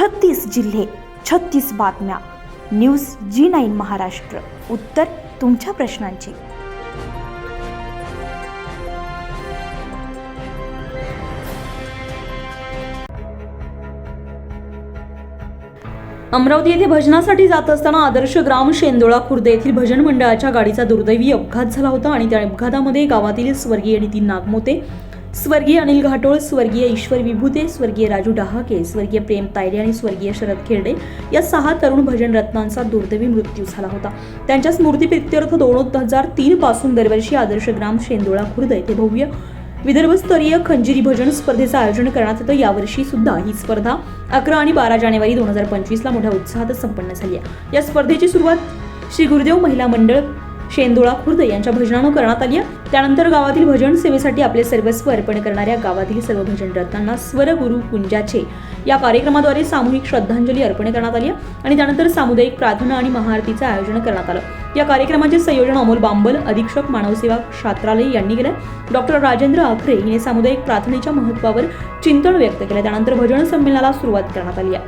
छत्तीस जिल्हे छत्तीस बातम्या. News G nine Maharashtra. उत्तर तुमच्या प्रश्नांची. अमरावती येथे भजनासाठी जात असताना आदर्श ग्राम शेंदोळा खुर्द येथील भजन मंडळाच्या गाडीचा दुर्दैवी अपघात झाला होता आणि त्या अपघातामध्ये गावातील स्वर्गीय नितीन नागमोते स्वर्गीय अनिल घाटोळ स्वर्गीय ईश्वर विभूते स्वर्गीय राजू डहाके स्वर्गीय प्रेम तायडे आणि स्वर्गीय शरद खेरडे या सहा तरुण भजन रत्नांचा दुर्दैवी मृत्यू झाला होता. त्यांच्या स्मृतीप्रित्यर्थ दोन हजार तीन पासून दरवर्षी आदर्श ग्राम शेंदोळा खुर्द येथे भव्य विदर्भस्तरीय खंजिरी भजन स्पर्धेचं आयोजन करण्यात येतं. यावर्षी सुद्धा ही स्पर्धा अकरा आणि बारा जानेवारी दोन हजार पंचवीसला मोठ्या उत्साहात संपन्न झाली आहे. या स्पर्धेची सुरुवात श्री गुरुदेव महिला मंडळ शेंदोळा खुर्द यांच्या भजनानं करण्यात आली आहे. त्यानंतर गावातील भजन सेवेसाठी आपले सर्वस्व अर्पण करणाऱ्या गावातील सर्व भजन रत्नांना स्वर गुरु कुंजाचे या कार्यक्रमाद्वारे सामूहिक श्रद्धांजली अर्पण करण्यात आली आहे. आणि त्यानंतर सामुदायिक प्रार्थना आणि महाआरतीचं आयोजन करण्यात आलं. या कार्यक्रमाचे संयोजन अमोल बांबल अधीक्षक मानवसेवा शास्त्रालय यांनी केलं डॉक्टर राजेंद्र आखरे हिने सामुदायिक प्रार्थनेच्या महत्वावर चिंतन व्यक्त केलं त्यानंतर भजन संमेलनाला सुरुवात करण्यात आली आहे.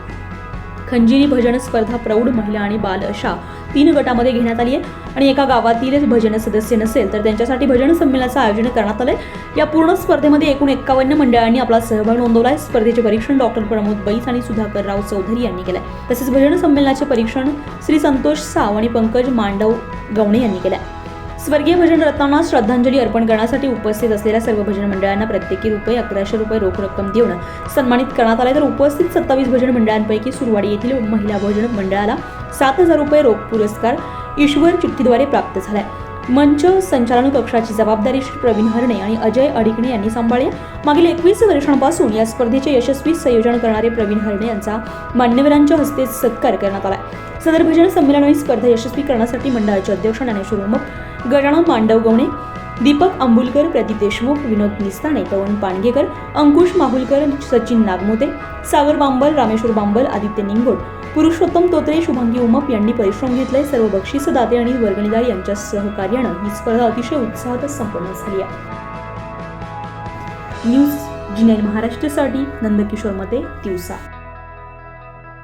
खंजिरी भजन स्पर्धा प्रौढ महिला आणि बाल अशा तीन गटामध्ये घेण्यात आली आहे. आणि एका गावातील भजन सदस्य नसेल तर त्यांच्यासाठी भजन संमेलनाचं आयोजन करण्यात आलं आहे या पूर्ण स्पर्धेमध्ये एकूण एक्कावन्न मंडळांनी आपला सहभाग नोंदवला आहे स्पर्धेचे परीक्षण डॉक्टर प्रमोद बैस आणि सुधाकर राव चौधरी यांनी केलं आहे तसेच भजन संमेलनाचे परीक्षण श्री संतोष साव आणि पंकज मांडव गवणे यांनी केलं आहे स्वर्गीय भजन रत्नांना श्रद्धांजली अर्पण करण्यासाठी उपस्थित असलेल्या सर्व भजन मंडळांना प्रत्येकी रुपये अकराशे रुपये रोख रक्कम देऊन सन्मानित करण्यात आले तर उपस्थित सत्तावीस भजन मंडळांपैकी सुरवाडी येथील महिला भजन मंडळाला सात हजार रुपये रोख पुरस्कार ईश्वर चिठ्ठीद्वारे प्राप्त झालाय. मंच संचालन कक्षाची जबाबदारी श्री प्रवीण हरणे आणि अजय अडिकणे यांनी सांभाळली मागील एकवीस वर्षांपासून या स्पर्धेचे यशस्वी संयोजन करणारे प्रवीण हरणे यांचा मान्यवरांच्या हस्ते सत्कार करण्यात आला सदर भजन संमेलन आणि स्पर्धा यशस्वी करण्यासाठी मंडळाचे अध्यक्ष ज्ञानेश्वर उमप गजानन मांडवगवणे दीपक अंबुलकर प्रदीप देशमुख विनोद निस्ताणे पवन पाणगेकर अंकुश माहुलकर सचिन नागमोते सागर बांबल रामेश्वर बांबल आदित्य निंगोड पुरुषोत्तम तोत्रे शुभांगी उमप यांनी परिश्रम घेतले सर्व बक्षीसदाते आणि वर्गणीदार यांच्या सहकार्यानं ही स्पर्धा अतिशय उत्साहात संपन्न झाली आहे. न्यूज जिनेल महाराष्ट्रासाठी नंदकिशोर मते दिवसा.